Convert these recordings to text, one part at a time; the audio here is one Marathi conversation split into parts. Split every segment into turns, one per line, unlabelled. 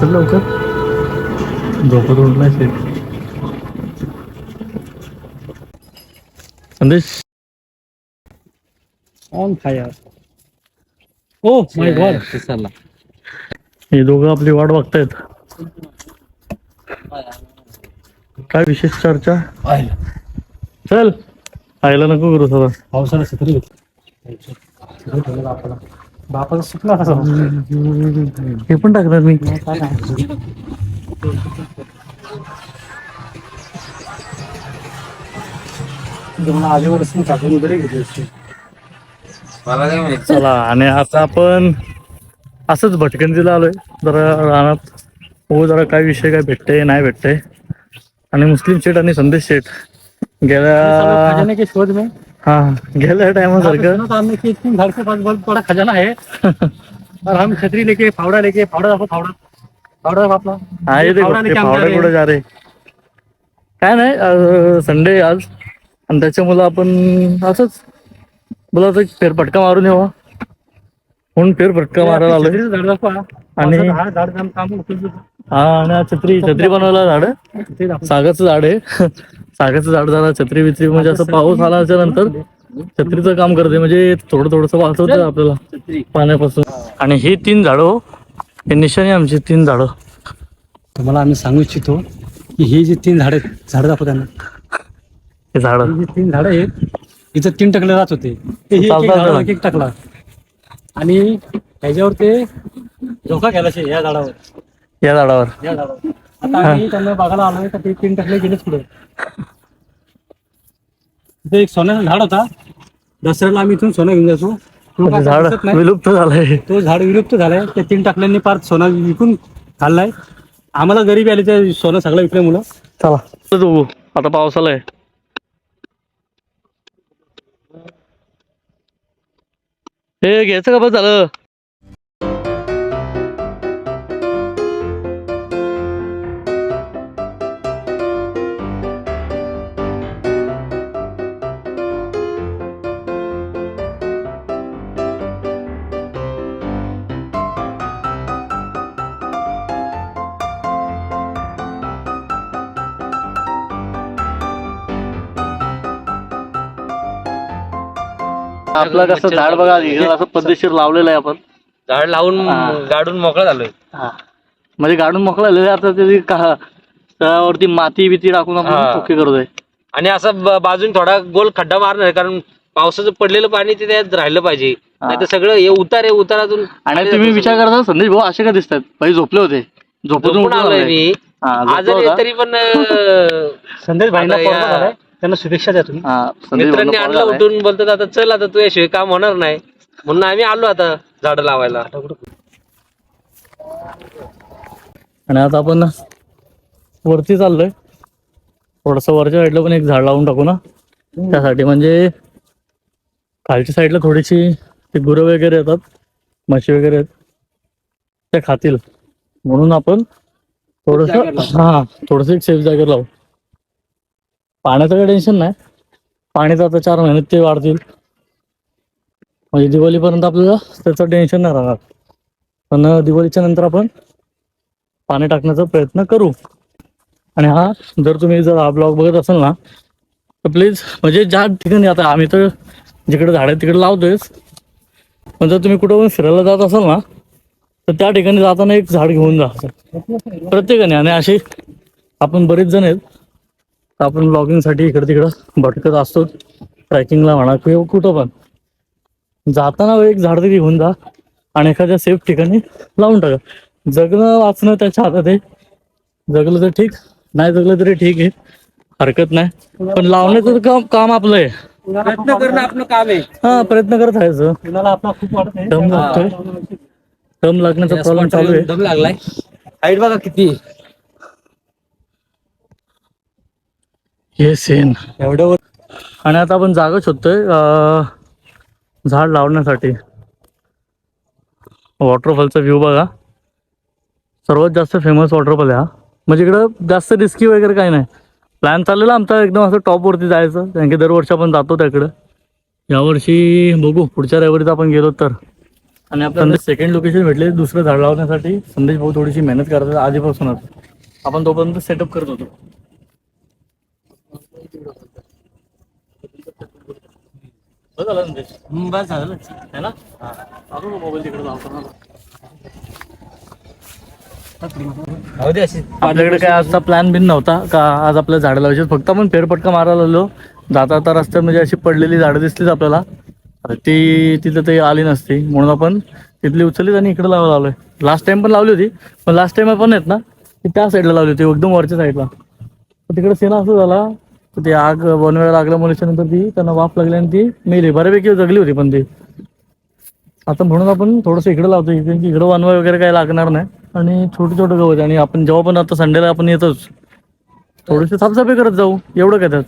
चल लवकर. झोपत उठलाय Sandesh
on fire oh my god
चला.
हे दोघं आपली वाट बघतायत. काय विशेष चर्चा? चल. आयला नको करू सदा
पावसाला घेतली बापाला बापाचा सुटला कसा
हे पण टाकणार मी.
मला आजीवर टाकून वगैरे घेतली असते.
मला काय माहिती
चला आणि आता आपण असंच भटकंतीला आलोय. जरा रानात हो जरा काय विषय काय भेटते नाही भेटते आणि मुस्लिम शेठ आणि संदेश शेठ गेल्या
खजाने के शोध में
हा. गेल्या टायमासारखं.
था हमने कि तीन घर के पास बहुत बड़ा खजाना है और हम छतरी लेके फावड़ा लेके फावड़ा देखो फावड़ा. फावड़ा
हा येते
फावड़ा लेके
कुठे। जा रे? काय नाही संडे आज. आणि त्याच्यामुळं आपण असंच बोला एक फेरफटका मारून येवा म्हणून फेरफटका मारायला आलोय.
छत्रीचं झाड दाखवा.
आणि-
पावसाचं झाड काम
हा आणि छत्री छत्री बनवायला झाड. सागाचं झाड आहे. सागाचं झाड झालं छत्री बित्री म्हणजे असं पाऊस आल्याच्यानंतर छत्रीचं काम करते. म्हणजे थोडं थोडस वाचवतं आपल्याला पाण्यापासून. आणि ही तीन झाडं हो. हे निशाणी आमची तीन झाडं.
तुम्हाला आम्ही सांगू इच्छितो की ही जी तीन झाड आहेत झाड दाखव त्यांना.
हे झाडं.
ही जी तीन झाड आहेत इथं तीन टकले राहत होते. ते ही एक- एक
चालतं
झाडावर
झालं.
एक एक टाकला. आणि ह्याच्यावर ते झोका घ्यायला या झाडावर.
या झाडावर.
या झाडावर. आता आम्ही त्यांना बघायला आलोय तर ते तीन टकले गेलेच पुढे. तिथे एक सोन्याचं झाड होता. दसऱ्याला आम्ही इथून सोनं घेऊन जायचो. तो
ते
काय
झाड
दिसत नाही.
विलुप्त झालंय.
तो झाड विलुप्त झालाय. त्या तीन टाकल्यांनी पार सोना विकून खाल्लाय आम्हाला गरीबी आली त्या सोनं सगळं विकल्यामुळं
चला. तू आता पावसाला आहे हे घ्यायचं का बस झालं? आपलं कसं झाड बघा इकडं असं पद्धतशीर लावलेलं आहे आपण.
झाड लावून
हा.
गाडून मोकळा झालोय.
म्हणजे गाडून मोकळा झालेलं आहे, आता त्याची का त्यावरती माती बिती टाकून आपण
हा.
ओके करतोय.
आणि असं ब- बाजून थोडा गोल खड्डा मारणार आहे, कारण पावसाचं पडलेलं पाणी ते त्यात राहिलं पाहिजे. नाही तर सगळं हे उतार आहे उतारातून
आणि तुम्ही विचार करता संदेश भाऊ असे का दिसतात? पहिले झोपले होते. झोपून
झोपून
उठून
आलोय
आले.
मी.
हा, झोपला
आजारी आहे
होता.
तरी पण अं,
संदेश भाईंना
आता
झालाय त्यांना शुभेच्छा द्या तुम्ही.
हा,
मित्रांनी
भाऊंना
आणलं
call आलाय.
उठून बोलतात आता चल आता तू याशिवाय काम होणार नाही. म्हणून आम्ही आलो आता झाड लावायला.
आणि आता आपण वरती चाललोय. थोडस वरच्या साईडला पण एक झाड लावून टाकू ना. त्यासाठी म्हणजे खालच्या साईडला थोडीशी ते गुरं वगैरे येतात म्हशी वगैरे आहेत त्या खातील. म्हणून आपण थोडस हा थोडस एक सेफ जागेवर लावू. पाण्याचं काही टेन्शन नाही. पाणी आता चार महिन्यात ते वाढतील. म्हणजे दिवाळीपर्यंत आपल्याला त्याचं टेन्शन नाही राहणार. पण दिवाळीच्या नंतर आपण पाणी टाकण्याचा प्रयत्न करू. आणि हा जर तुम्ही जर हा ब्लॉग बघत असाल ना तर प्लीज म्हणजे ज्या ठिकाणी आता आम्ही तर जिकडे झाड आहेत तिकडे लावतोयच. पण जर तुम्ही कुठं पण फिरायला जात असाल ना तर त्या ठिकाणी जाताना एक झाड घेऊन जा. प्रत्येकाने. आणि असे आपण बरेच जण आहेत आपण ब्लॉगिंगसाठी इकडे तिकडं भटकत असतो. ट्रॅकिंगला म्हणा किंवा कुठं पण. जाताना एक झाड तरी घेऊन जा आणि एखाद्या सेफ ठिकाणी लावून टाका. जगणं वाचणं त्याच्या हातात आहे. जगलं तर ठीक नाही जगलं तरी ठीक आहे. हरकत नाही. पण लावण्याचं काम काम आपलं आहे.
प्रयत्न करणं आपलं काम आहे.
हा प्रयत्न करत
आहे
दम लागतोय. दम लागण्याचा प्रॉब्लेम चालू आहे.
दम लागलाय. हाईट बघा किती
हे सेन
एवढं
आणि आता आपण जागा शोधतोय झाड लावण्यासाठी. वॉटरफॉलचा व्ह्यू बघा. सर्वात जास्त फेमस वॉटरफॉल आहे हा. म्हणजे इकडं जास्त रिस्की वगैरे काही नाही. प्लॅन चाललेला आमचा एकदम असं टॉपवरती जायचं. कारण की दरवर्षी आपण जातो त्याकडं. यावर्षी बघू पुढच्या रविवारीत आपण गेलो तर. आणि आपल्याला सेकंड लोकेशन भेटले दुसरं झाड लावण्यासाठी. संदेश भाऊ थोडीशी मेहनत करतात आधीपासूनच. आपण तोपर्यंत सेटअप करत होतो. झालं
बस झालं
है ना? मोबाईल तिकडे आपल्याकडे काय आजचा प्लॅन बिन नव्हता. का आज आपल्या झाडं लावायची फक्त आपण फेरपटका मारायला आलो. जाता जाता रस्त्यात म्हणजे अशी पडलेली झाडं दिसलीच आपल्याला. आता ती तिथं ते आली नसती. म्हणून आपण तिथली उचललीच आणि इकडे लावायला लावलोय लास्ट टाइम पण लावली होती. पण लास्ट टाइम आपण आहेत ना. ती त्या साईडला लावली होती. एकदम वरच्या साईडला तिकडे सेना असं झाला. तर ती आग बनवायला लागल्यामुळे नंतर ती त्यांना वाफ लागली आणि ती मेली. बऱ्यापैकी जगली होती पण ती. आता म्हणून आपण थोडंसं इकडे लावतो कारण की इकडं वनवाय वगैरे काही लागणार नाही. आणि छोटे छोटे गवत आहे. आणि आपण जेव्हा पण आता संडेला आपण येतोच. थोडीशी साफसफाई करत जाऊ. एवढं काय त्यात?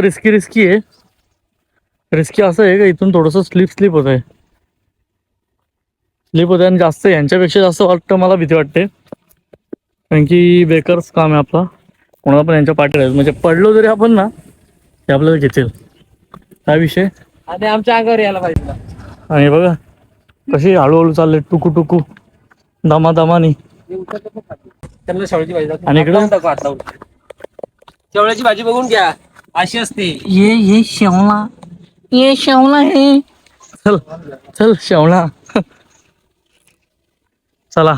बरोबर
रिस्की रिस्की आहे. रिस्की असं आहे का इथून थोडंसं स्लिप स्लिप होत आहे स्लिप होत आहे आणि जास्त यांच्यापेक्षा जास्त वाटतं मला भीती वाटते. कारण की बेकर्स काम आहे आपला. कोणाला पण यांच्या पाठी राहील म्हणजे पडलो जरी आपण ना ते आपल्याला घेतील. काय विषय?
आणि आमच्या अंगावर यायला पाहिजे
आणि बघा कशी हळूहळू चालले टुकू टुकू दमा दमानी
त्यांना भाजी.
आणि इकडं?
शेवळ्याची भाजी बघून घ्या. अशी असते.
ये ये शेवला. ये शेवला हे. चल चल शेवला. चला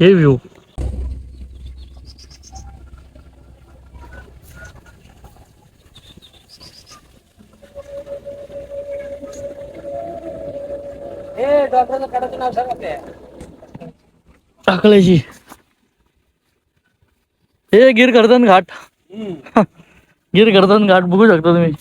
हे व्ह्यू टाकल्याची हे गिर गर्दन घाट गिर गर्दन घाट बघू शकता तुम्ही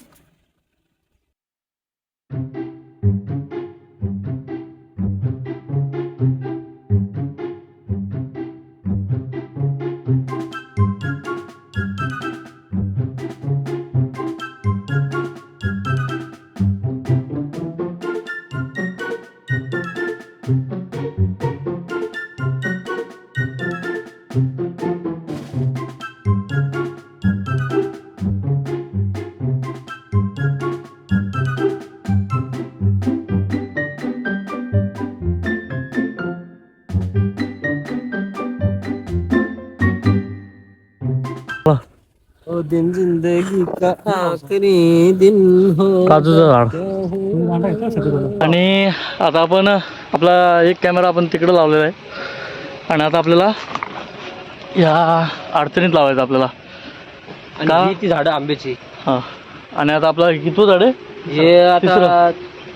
दिन जिंदगी का आखरी दिन हो
काजूचं झाड. आणि आता आपण आपला एक कॅमेरा आपण तिकडे लावलेला आहे. आणि आता आपल्याला या अडचणीत लावायचं आपल्याला. का?
आणि ही ती झाडं आंब्याची.
हा. आणि आता आपला किती झाड? आहे
हे आता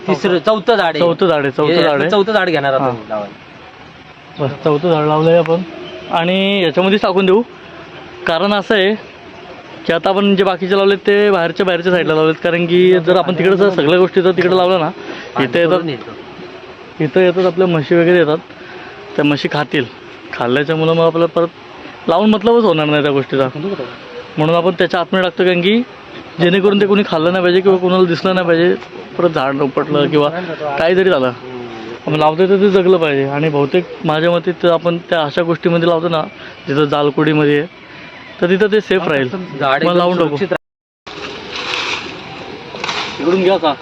तिसरं.
चौथं झाड आहे.
चौथं झाड आहे चौथं
हे
झाड आहे.
चौथं झाड घेणार
हा.
आपण लावायला.
बस चौथं झाड लावलंय आपण. आणि याच्यामध्येच टाकून देऊ. कारण असं आहे की आता आपण जे बाकीचे लावलेत ते बाहेरच्या बाहेरच्या साईडला लावलेत. कारण की जर आपण तिकडे जर सगळ्या गोष्टी जर तिकडे लावलं ना इथे येतात. इथं येतात आपल्या म्हशी वगैरे येतात. त्या म्हशी खातील. खाल्ल्याच्या मुलं मग आपल्याला परत लावून मतलबच होणार नाही त्या गोष्टीचा. म्हणून आपण त्याच्या आतमध्ये टाकतो कारण की जेणेकरून ते कोणी खाल्लं नाही पाहिजे किंवा कोणाला दिसलं नाही पाहिजे. परत झाड उपटलं किंवा काही जरी झालं. आपण लावतो तर ते जगलं पाहिजे. आणि बहुतेक माझ्या मते तर आपण त्या अशा गोष्टीमध्ये लावतो ना जिथं जालकुडीमध्ये आहे, तर तिथं ते सेफ राहील.
झाड एकदम
लावून टाकू. इकडून घ्या का?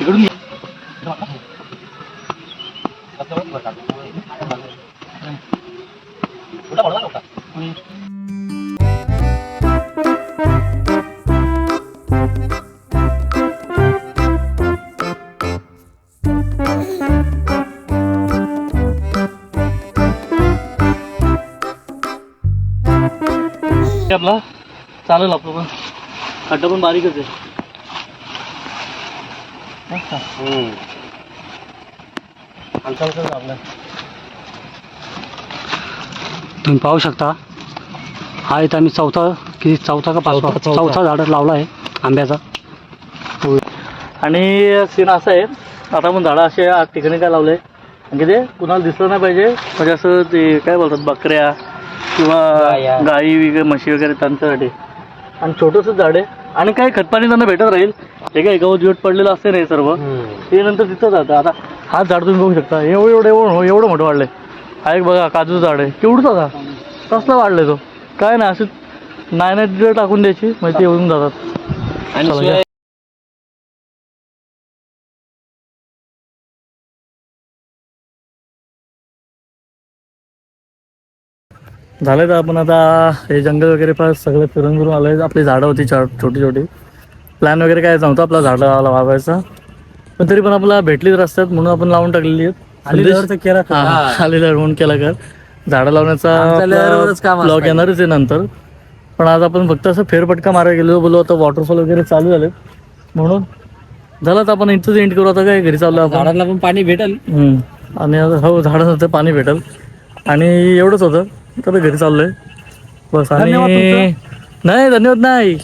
इकडून घ्या. आपला. चालेल आपलं पण. खड्डा पण बारीकच आहे.
आपलं.
तुम्ही पाहू शकता. हा इथं आम्ही चौथा किती चौथा का पाचवा?
चौथा,
झाड लावला आहे आंब्याचा.
आणि सीन असा आहे आता आपण झाडं असे ठिकाणी काय लावलंय? म्हणजे ते कुणाला दिसलं नाही पाहिजे. म्हणजे असं ते काय बोलतात बकऱ्या किंवा
गाया.
गाई वगैरे म्हशी वगैरे त्यांच्यासाठी. आणि छोटंसं झाड आहे. आणि काही खतपाणी त्यांना भेटत राहील. हे काय गवत बिवत पडलेलं असते नाही सर्व. ते नंतर तिथं जातं आता हा झाड तुम्ही बघू शकता. एवढं एवढं एवढं एवढं मोठं वाढलंय. हा एक बघा काजूचं झाड आहे. केवढंच आता. कसला वाढलाय तो? काय नाही असं नाही नाही टाकून द्यायची माहिती येऊन जातात.
आणि
चला,
शिवाय
झालं तर आपण आता हे जंगल वगैरे फार सगळं फिरून फिरून आलोय. आपली झाडं होती छोटी छोटी. प्लॅन वगैरे काय नव्हता आपला झाडं लावा- लावायचा पण तरी पण आपल्याला भेटलीच रस्त्यात म्हणून आपण लावून टाकलेली आहेत.
केला
आलेल्यावर म्हणून केला कर. झाडं लावण्याचा ब्लॉग येणारच आहे नंतर. पण आज आपण फक्त असं फेरपटका मारायला गेलो बोललो आता वॉटरफॉल वगैरे चालू झाले म्हणून झालं तर आपण इथंच एंड करू. आता काय घरी चाललो आपण?
झाडांना पण पाणी भेटेल.
आणि हो झाडाचं पाणी भेटेल. आणि एवढंच होतं. तर घरी चाललोय बस आणि. नाही धन्यवाद नाही